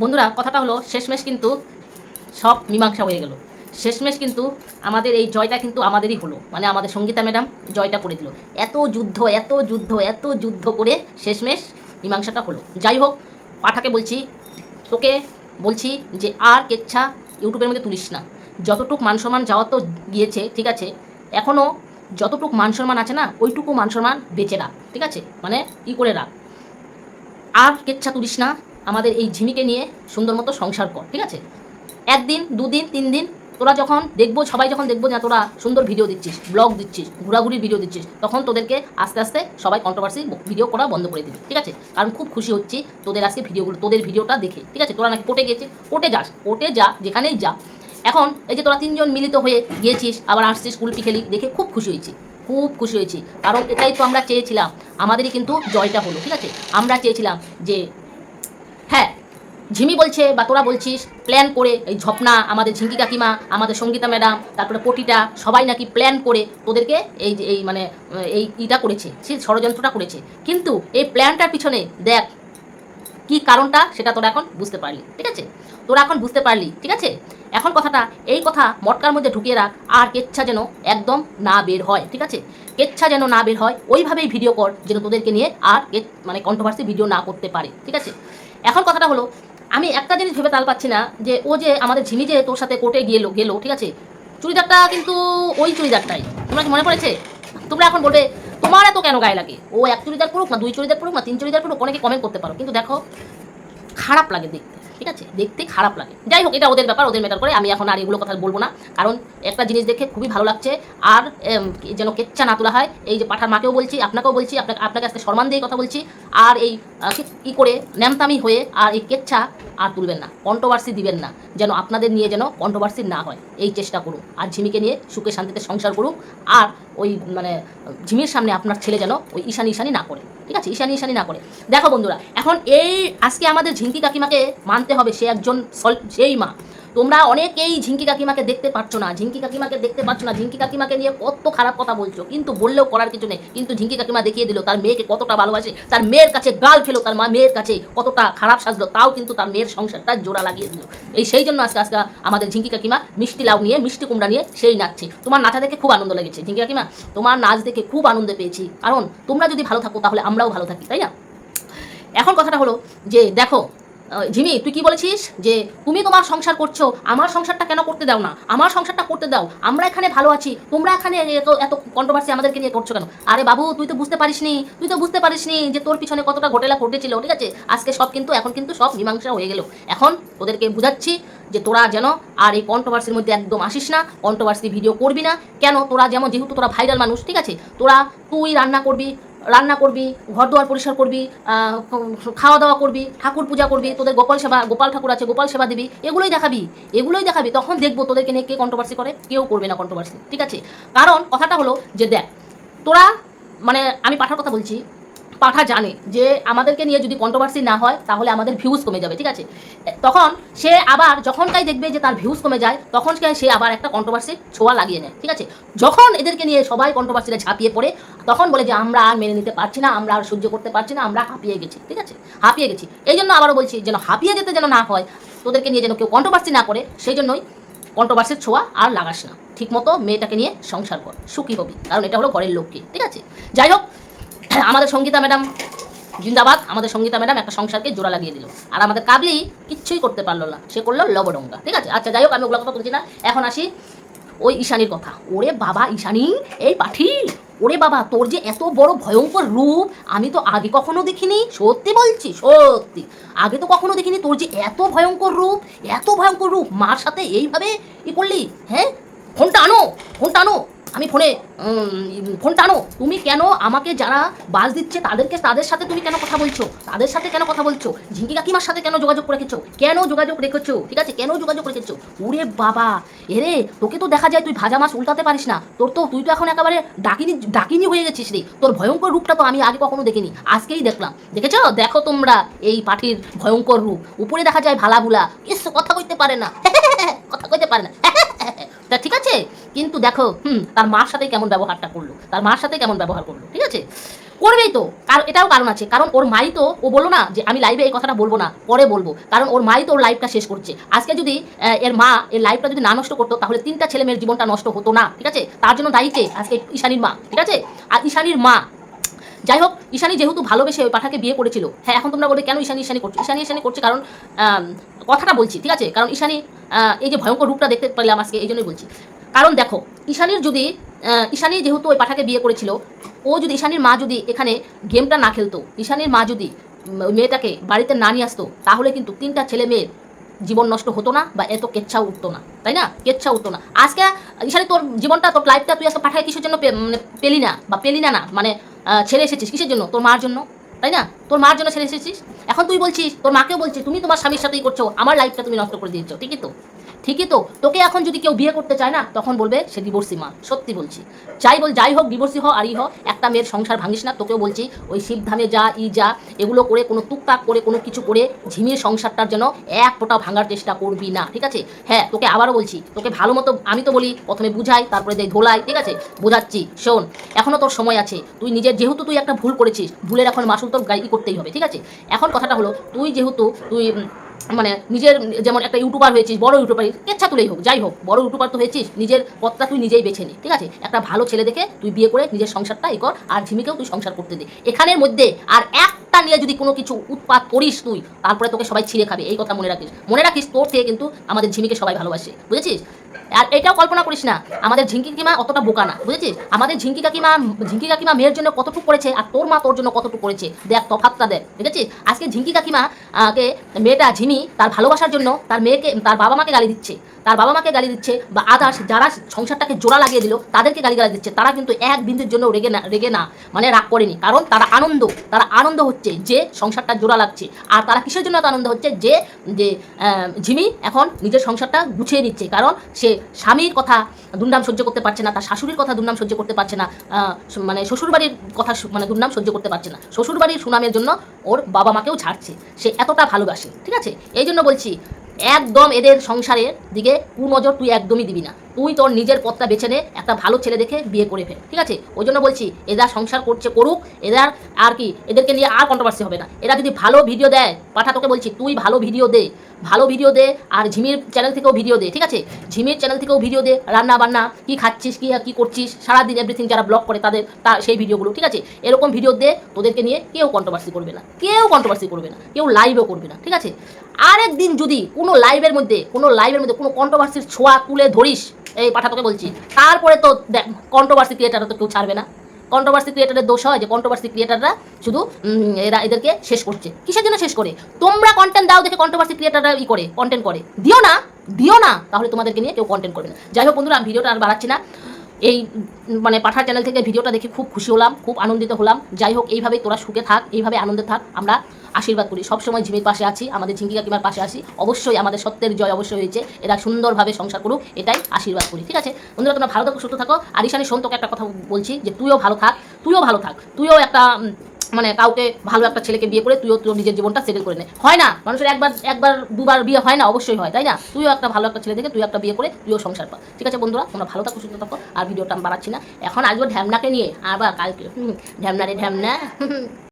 বন্ধুরা, কথাটা হলো, শেষমেশ কিন্তু সব মীমাংসা হয়ে গেল। শেষমেশ কিন্তু আমাদের এই জয়টা কিন্তু আমাদেরই হলো। মানে আমাদের সঙ্গীতা ম্যাডাম জয়টা করে দিল। এত যুদ্ধ এত যুদ্ধ এত যুদ্ধ করে শেষমেশ মীমাংসাটা হলো। যাই হোক, পাঠাকে বলছি, তোকে বলছি যে আর কেচ্ছা ইউটিউবের মধ্যে তুলিস না। যতটুক মান সম্মান যাওয়া তো গিয়েছে, ঠিক আছে এখনও যতটুক মান সম্মান আছে না, ওইটুকু মান সম্মান বেঁচে রাখ, ঠিক আছে মানে ই করে রাখ। আর কেচ্ছা তুলিস না আমাদের এই ঝিমিকে নিয়ে সুন্দর মতো সংসার কর, ঠিক আছে? একদিন, দুদিন তিন দিন তোরা যখন দেখব, সবাই যখন দেখব যে তোরা সুন্দর ভিডিও দিচ্ছিস ব্লগ দিচ্ছিস, ঘোরাঘুরির ভিডিও দিচ্ছিস, তখন তোদেরকে আস্তে আস্তে সবাই কন্ট্রোভার্সি ভিডিও করা বন্ধ করে দিবি, ঠিক আছে? কারণ খুব খুশি হচ্ছি তোদের আজকে ভিডিওগুলো তোদের ভিডিওটা দেখে, ঠিক আছে? তোরা নাকি কোর্টে গেছিস কোর্টে যাস, কোর্টে যা, যেখানেই যা। এখন এই যে তোরা তিনজন মিলিত হয়ে গিয়েছিস, আবার আসছিস স্কুল খেলি, দেখে খুব খুশি হয়েছি, খুব খুশি হয়েছি। কারণ এটাই তো আমরা চেয়েছিলাম, আমাদেরই কিন্তু জয়টা হলো, ঠিক আছে? আমরা চেয়েছিলাম যে ঝিমি বলছে বা তোরা বলছিস প্ল্যান করে এই ঝপনা, আমাদের ঝিঙ্কি কাকিমা, আমাদের সঙ্গীতা ম্যাডাম, তারপরে পটিটা, সবাই নাকি প্ল্যান করে তোদেরকে এই যে, এই মানে এই ইটা করেছে সেই ষড়যন্ত্রটা করেছে। কিন্তু এই প্ল্যানটার পিছনে দেখ, কি কারণটা সেটা তোরা এখন বুঝতে পারলি, ঠিক আছে? তোরা এখন বুঝতে পারলি, ঠিক আছে? এখন কথাটা, এই কথা মটকার মধ্যে ঢুকিয়ে রাখ, আর কেচ্ছা যেন একদম না বের হয়, ঠিক আছে? কেচ্ছা যেন না বের হয়, ওইভাবেই ভিডিও কর, যেন তোদেরকে নিয়ে আর মানে কন্ট্রোভার্সি ভিডিও না করতে পারে, ঠিক আছে? এখন কথাটা হলো আমি একটা জিনিস ভেবে তাল পাচ্ছি না যে ও যে আমাদের ঝিমি যে তোর সাথে কোর্টে গেলো গেলো, ঠিক আছে? চুড়িদারটা কিন্তু ওই চুড়িদারটাই। তোমরা কি মনে পড়েছে? তোমরা এখন বলবে, তোমার এত কেন গায়ে লাগে? ও এক চুড়িদার পড়ুক না দুই চুড়িদার পড়ুক না তিন চুড়িদার পড়ুক অনেকে কমেন্ট করতে পারো। কিন্তু দেখো, খারাপ লাগে দেখতে। ঠিক আছে? দেখতে খারাপ লাগে। যাই হোক, এটা ওদের ব্যাপার, ওদের ম্যাটার করে। আমি এখন আর এগুলো কথা বলব না। কারণ একটা জিনিস দেখে খুবই ভালো লাগছে। আর যেন কেচ্চা না তোলা হয়। এই যে পাঠার মাকেও বলছি, আপনাকেও বলছি, আপনাকে আপনাকে আজকে সম্মান দিয়ে কথা বলছি। আর এই কি- করে ন্যামতামি হয়ে আর এই কেচ্ছা আর তুলবেন না। কন্ট্রোভার্সি দিবেন না। যেন আপনাদের নিয়ে যেন কন্ট্রোভার্সি না হয়। এই চেষ্টা করুন। আর ঝিমিকে নিয়ে সুখে শান্তিতে সংসার করুক। আর ওই মানে ঝিমির সামনে আপনার ছেলে যেন ওই ঈশানি ঈশানি না করে। ঠিক আছে? ঈশানি ঈশানি না করে। দেখো বন্ধুরা, এখন এই, আজকে আমাদের ঝিঙ্কি কাকিমাকে মানতে হবে সে একজন সেই মা। তোমরা অনেকেই ঝিঙ্কি কাকিমাকে দেখতে পাচ্ছ না, ঝিঙ্কি কাকিমাকে দেখতে পাচ্ছ না, ঝিঙ্কি কাকিমাকে নিয়ে কত খারাপ কথা বলছো। কিন্তু বললেও করার কিছু নেই। কিন্তু ঝিঙ্কি কাকিমা দেখিয়ে দিল, তার মেয়েকে কতটা ভালোবাসে, তার মেয়ের কাছে গাল খেলো তার মা মেয়ের কাছে কতটা খারাপ সাজলো, তাও কিন্তু তার মেয়ের সংসারটা জোড়া লাগিয়ে দিল। এই সেই জন্য আজকে আজকে আমাদের ঝিঙ্কি কাকিমা মিষ্টি লাউ নিয়ে, মিষ্টি কুমড়া নিয়ে সেই নাচছে। তোমার নাচা দেখে খুব আনন্দ লেগেছে, ঝিঙ্কি কাকিমা? তোমার নাচ দেখে খুব আনন্দ পেয়েছি। কারণ তোমরা যদি ভালো থাকো, তাহলে আমরাও ভালো থাকি, তাই না? এখন কথাটা হলো যে, দেখো ঝিমি তুই কি বলেছিস যে তুমি তোমার সংসার করছ? আমার সংসারটা কেন করতে দাও না? আমার সংসারটা করতে দাও। আমরা এখানে ভালো আছি। তোমরা এখানে এত কন্ট্রোভার্সি আমাদেরকে নিয়ে করছ কেন? আরে বাবু, তুই তো বুঝতে পারিসনি। তুই তো বুঝতে পারিসনি যে তোর পিছনে কতটা ঘটেলা ঘটেছিল, ঠিক আছে? আজকে সব কিন্তু, এখন কিন্তু সব মীমাংসা হয়ে গেল। এখন তোদেরকে বুঝাচ্ছি যে তোরা যেন আর এই কন্ট্রোভার্সির মধ্যে একদম আসিস না কন্ট্রোভার্সি ভিডিও করবি না। কেন? তোরা যেমন, যেহেতু তোরা ভাইরাল মানুষ, ঠিক আছে? তোরা তুই রান্না করবি রান্না করবি ঘর দুয়ার পরিষ্কার করবি খাওয়া দাওয়া করবি, ঠাকুর পূজা করবি, তোদের গোপাল সেবা, গোপাল ঠাকুর আছে, গোপাল সেবা দিবি, এগুলোই দেখাবি এগুলোই দেখাবি, তখন দেখব তোদেরকে নিয়ে কে কন্ট্রোভার্সি করে, কেউ করবে না কন্ট্রোভার্সি ঠিক আছে? কারণ কথাটা হলো যে দেখ, তোরা মানে আমি পাঠার কথা বলছি পাঠা জানে যে আমাদেরকে নিয়ে যদি কন্ট্রোভার্সি না হয়, তাহলে আমাদের ভিউজ কমে যাবে, ঠিক আছে? তখন সে আবার যখনকাই দেখবে যে তার ভিউজ কমে যায়, তখন সে- আবার একটা কন্ট্রোভার্সি ছোঁয়া লাগিয়ে নেয়, ঠিক আছে? যখন এদেরকে নিয়ে সবাই কন্ট্রোভার্সিতে ঝাঁপিয়ে পড়ে, তখন বলে যে, আমরা আর মেনে নিতে পারছি না, আমরা আর সহ্য করতে পারছি না, আমরা হাঁপিয়ে গেছি, ঠিক আছে? হাঁপিয়ে গেছি। এই জন্য আবারও বলছি, যেন হাঁপিয়ে যেতে যেন না হয়, তোদেরকে নিয়ে যেন কেউ কন্ট্রোভার্সি না করে, সেই জন্যই কন্ট্রোভার্সির ছোঁয়া আর লাগাস না। ঠিক মতো মেয়েটাকে নিয়ে সংসার কর, সুখী হবি, কারণ এটা হলো ঘরের লোককে, ঠিক আছে? যাই হোক আমাদের সঙ্গীতা ম্যাডাম, জিন্দাবাদ, আমাদের সঙ্গীতা ম্যাডাম একটা সংসারকে জোড়া লাগিয়ে দিল। আর আমাদের কাবলি কিচ্ছুই করতে পারল না। সে করল লবডঙ্গা, ঠিক আছে? আচ্ছা যাই হোক, আমি ওগুলো কথা বলছি না। এখন আসি ওই ঈশানীর কথা। ওরে বাবা ঈশানি, এই পাঠি! ওরে বাবা, তোর যে এত বড় ভয়ঙ্কর রূপ, আমি তো আগে কখনো দেখিনি। সত্যি বলছি, সত্যি। আগে তো কখনো দেখিনি তোর যে এত ভয়ঙ্কর রূপ, এত ভয়ঙ্কর রূপ। মার সাথে এইভাবে ই করলি হ্যাঁ? ফোনটা আনো ফোনটা আনো। আমি ফোনে উম, ফোনটা আনো তুমি কেন আমাকে যারা বাস দিচ্ছে তাদেরকে তাদের সাথে তুমি কেন কথা বলছো? তাদের সাথে কেন কথা বলছো? ঝিঙ্কি কাকিমার সাথে কেন যোগাযোগ রেখেছো? কেন যোগাযোগ রেখেছো? ঠিক আছে কেন যোগাযোগ রেখেছো? ওরে বাবা! এরে তোকে তো দেখা যায় তুই ভাজা মাছ উল্টাতে পারিস না। তোর তো তুই তো এখন একেবারে ডাকিনি ডাকিনি হয়ে গেছিস রে। তোর ভয়ঙ্কর রূপটা তো আমি আগে কখনো দেখিনি। আজকেই দেখলাম। দেখেছ? দেখো তোমরা এই পাঠির ভয়ঙ্কর রূপ। উপরে দেখা যায় ভালা ভুলা। ইস কথা কইতে পারে না। কথা কইতে পারে না। তা ঠিক আছে। কিন্তু দেখো হুম তার মার সাথে কেমন ব্যবহারটা করল? তার মার সাথে কেমন ব্যবহার করল? ঠিক আছে? করবেই তো। কারণ এটাও কারণ আছে। কারণ ওর মাই তো, ও বলল না যে আমি লাইভে এই কথাটা বলব না, পরে বলব। কারণ ওর মাই তো ওর লাইফটা শেষ করছে। আজকে যদি এর মা, এর লাইফটা যদি না নষ্ট করতো, তাহলে তিনটা ছেলে মেয়ের জীবনটা নষ্ট হতো না। ঠিক আছে? তার জন্য দায়ী কে? আজকে ঈশানীর মা। ঠিক আছে? আর ঈশানীর মা। যাই হোক, ঈশানী যেহেতু ভালোবেসে ওই পাঠাকে বিয়ে করেছিল হ্যাঁ এখন তোমরা বলবে কেন ঈশানী ঈশানী করছ? ঈশানী ঈশানী করছে কারণ কথাটা বলছি, ঠিক আছে? কারণ ঈশানী এই যে ভয়ঙ্কর রূপটা দেখতে পেলাম আজকে, এই জন্যই বলছি। কারণ দেখো, ঈশানীর যদি ঈশানী যেহেতু ওই পাঠাকে বিয়ে করেছিল, ও যদি ঈশানীর মা যদি এখানে গেমটা না খেলতো, ঈশানীর মা যদি মেয়েটাকে বাড়িতে না নিয়ে আসতো, তাহলে কিন্তু তিনটা ছেলে মেয়ের জীবন নষ্ট হতো না বা এত কেচ্ছা উঠতো না, তাই না? কেচ্ছা উঠতো না। আজকে ঈশানী তোর জীবনটা, তোর লাইফটা তুই আজকে পাঠায় কিসের জন্য মানে পেলি না বা পেলি না না? মানে ছেড়ে এসেছিস কিসের জন্য? তোর মার জন্য, তাই না? তোর মার জন্য ছেড়ে এসেছিস? এখন তুই বলছিস, তোর মাকেও বলছিস, তুমি তোমার স্বামীর সাথেই করছ, আমার লাইফটা তুমি নষ্ট করে দিয়েছ, ঠিকই তো? ঠিকই তো। তোকে এখন যদি কেউ বিয়ে করতে চায় না, তখন বলবে সে ডিভোর্সি মা। সত্যি বলছি। যাই বল, যাই হোক ডিভোর্সি হ আর ই হ, একটা মেয়ের সংসার ভাঙিস না, তোকেও বলছি, ওই শিবধামে যা, ই যা, এগুলো করে কোনো টুকটাক করে কোনো কিছু করে ঝিমিয়ে সংসারটার জন্য এক ফোঁটা ভাঙার চেষ্টা করবি না, ঠিক আছে? হ্যাঁ তোকে আবারও বলছি, তোকে ভালো মতো, আমি তো বলি, প্রথমে বুঝাই, তারপরে দেয় ধোলাই, ঠিক আছে? বোঝাচ্ছি, শোন এখনও তোর সময় আছে। তুই নিজের যেহেতু তুই একটা ভুল করেছিস, ভুলের এখন মাসুল তোর গাইডি করতেই হবে, ঠিক আছে? এখন কথাটা হলো, তুই যেহেতু, তুই মানে নিজের যেমন একটা ইউটিউবার হয়েছিস, বড় ইউটিউবার ইচ্ছা তুলেই হোক, যাই হোক, বড় ইউটিউবার তো হয়েছিস, নিজের পথটা তুই নিজেই বেছে নে, ঠিক আছে? একটা ভালো ছেলে দেখে তুই বিয়ে করে নিজের সংসারটা এ কর, আর ঝিমিকেও তুই সংসার করতে দে। এখানের মধ্যে আর একটা নিয়ে যদি কোনো কিছু উৎপাত করিস তুই, তারপরে তোকে সবাই ছিঁড়ে খাবে, এই কথা মনে রাখিস। মনে রাখিস তোর থেকে কিন্তু আমাদের ঝিমিকে সবাই ভালোবাসে, বুঝেছিস? আর এটাও কল্পনা করিস না, আমাদের ঝিঙ্কি কাকিমা অতটা বোকা না, বুঝেছিস? আমাদের ঝিঙ্কি কাকিমা ঝিঙ্কি কাকিমা মেয়ের জন্য কতটুকু করেছে আর তোর মা তোর জন্য কতটুকু করেছে? দেখ তফাতটা দেখ বুঝেছিস আজকে ঝিঙ্কি কাকিমা কে মেয়েটা ঝিমি, তার ভালোবাসার জন্য তার মেয়েকে, তার বাবা মাকে গালি দিচ্ছে। তার বাবা মাকে গালি দিচ্ছে বা আদার্স যারা সংসারটাকে জোড়া লাগিয়ে দিল, তাদেরকে গালি গালি দিচ্ছে। তারা কিন্তু এক বিন্দুর জন্য রেগে না রেগে না মানে রাগ করেনি। কারণ তারা আনন্দ তারা আনন্দ হচ্ছে যে সংসারটা জোড়া লাগছে। আর তারা কিসের জন্য আনন্দ হচ্ছে? যে যে ঝিমি এখন নিজের সংসারটা গুছিয়ে নিচ্ছে। কারণ সে স্বামীর কথা দুর্নাম সহ্য করতে পারছে না, তার শাশুড়ির কথা দুর্নাম সহ্য করতে পারছে না মানে শ্বশুরবাড়ির কথা মানে দুর্নাম সহ্য করতে পারছে না। শ্বশুরবাড়ির সুনামের জন্য ওর বাবা মাকেও ছাড়ছে। সে এতটা ভালোবাসে, ঠিক আছে? এই জন্য বলছি, একদম এদের সংসারের দিকে কুনজর তুই একদমই দিবি না। তুই তোর নিজের পথটা বেছে নে, একটা ভালো ছেলে দেখে বিয়ে করে ফেল, ঠিক আছে? ওই জন্য বলছি, এরা সংসার করছে করুক, এরা আর কি, এদেরকে নিয়ে আর কন্ট্রোভার্সি হবে না। এরা যদি ভালো ভিডিও দেয়, পাঠা তোকে বলছি, তুই ভালো ভিডিও দে, ভালো ভিডিও দে, আর ঝিমির চ্যানেল থেকেও ভিডিও দে, ঠিক আছে? ঝিমির চ্যানেল থেকেও ভিডিও দে রান্না বান্না কী খাচ্ছিস, কি, কী করছিস, সারাদিন এভরিথিং যারা ব্লগ করে তাদের তার সেই ভিডিওগুলো ঠিক আছে? এরকম ভিডিও দে, তোদেরকে নিয়ে কেউ কন্ট্রোভার্সি করবে না, কেউ কন্ট্রোভার্সি করবে না, কেউ লাইভও করবে না, ঠিক আছে? আরেকদিন যদি কোনো লাইভের মধ্যে, কোনো লাইভের মধ্যে কোনো কন্ট্রোভার্সির ছোঁয়া তুলে ধরিস, এই পাঠা তোকে বলছি, তারপরে তো দেখ কন্ট্রোভার্সি ক্রিয়েটাররা তো কেউ ছাড়বে না। কন্ট্রোভার্সি ক্রিয়েটারের দোষ হয় যে কন্ট্রোভার্সি ক্রিয়েটাররা শুধু এরা এদেরকে শেষ করছে। কিসের জন্য শেষ করে? তোমরা কন্টেন্ট দাও দেখে কন্ট্রোভার্সি ক্রিয়েটাররা ই করে কন্টেন্ট করে। দিও না দিও না, তাহলে তোমাদেরকে নিয়ে কেউ কন্টেন্ট করবে না। যাই হোক বন্ধুরা, আমি ভিডিওটা আর বাড়াচ্ছি না। এই মানে পাঠার চ্যানেল থেকে ভিডিওটা দেখে খুব খুশি হলাম, খুব আনন্দিত হলাম। যাই হোক, এইভাবেই তোরা সুখে থাক, এইভাবে আনন্দে থাক, আমরা আশীর্বাদ করি। সবসময় ঝিমির পাশে আছি, আমাদের ঝিঙ্কি কাকিমার পাশে আসি অবশ্যই আমাদের সত্যের জয় অবশ্যই হয়েছে, এরা সুন্দরভাবে সংসার করুক, এটাই আশীর্বাদ করি, ঠিক আছে? বন্ধুরা, তোমরা ভালো থাকো, সুস্থ থাকো। আর ঈশানি শোন তোকে একটা কথা বলছি যে তুইও ভালো থাক, তুইও ভালো থাক, তুইও একটা মানে কাউকে ভালো একটা ছেলেকে বিয়ে করে তুইও তোর নিজের জীবনটা সেটেল করে নে। হয় না, মানুষের একবার একবার, দুবার বিয়ে হয় না, অবশ্যই হয়, তাই না? তুইও একটা ভালো একটা ছেলে দেখে তুই একটা বিয়ে করে তুইও সংসার পা ঠিক আছে বন্ধুরা, তোমরা ভালো থাকো, সুস্থ থাকো, আর ভিডিওটা আমি বাড়াচ্ছি না। এখন আসব ঢ্যামনাকে নিয়ে, আবার কালকে। ঢ্যামনা রে ঢ্যামনা।